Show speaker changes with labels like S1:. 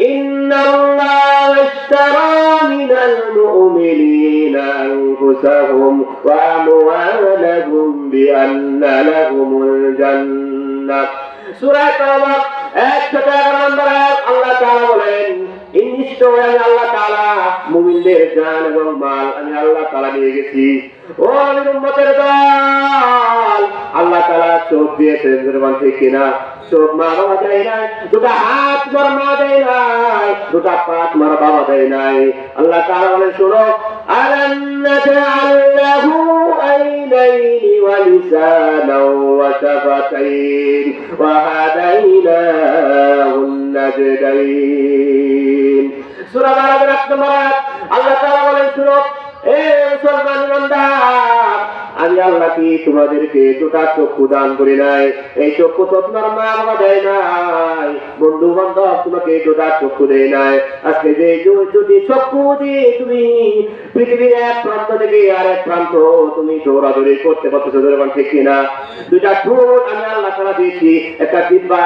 S1: إن الله اشترى من المؤمنين أنفسهم وأموالهم بأن لهم الجنة سورة توبة এক থেকে এগারো নম্বর আয়াত আল্লাহ তাআলা বলেন এই নিশ্চয় আমি আল্লাহ তাআলা মুমিনদের জান এবং মাল আমি আল্লাহ তাআলা নিয়ে গেছি ও আমি উম্মতের দল তাআলা চোখ দিয়েছেন জোরবান ঠিক কিনা চোখ মা বাবা দেয় নাই, দুটা হাত মার মা দেয় নাই, দুটা পাত মার বাবা দেয় নাই। আল্লাহ তাআলা বলেন শোনো আল্লাহ তাআলা বলেন, শুনো, এ মুসলমান ইমানদার আমি আল্লাহ কি তোমাদেরকে দুটা চক্ষু দান করি নাই? এই চক্ষু তো তোমার মা বাবা দেয় নাই। বন্ধু বান্ধব তোমাকে দুটা চক্ষু দেয় নাই। আজকে যে যদি চক্ষু দিয়ে তুমি, পৃথিবীর এক প্রান্ত থেকে আর এক প্রান্ত তুমি দৌড়াদৌড়ি করতে পারছ ঠিক কিনা? দুটা ঠোঁট আমি আল্লাহ তারা দিয়েছি। একটা দিব্যা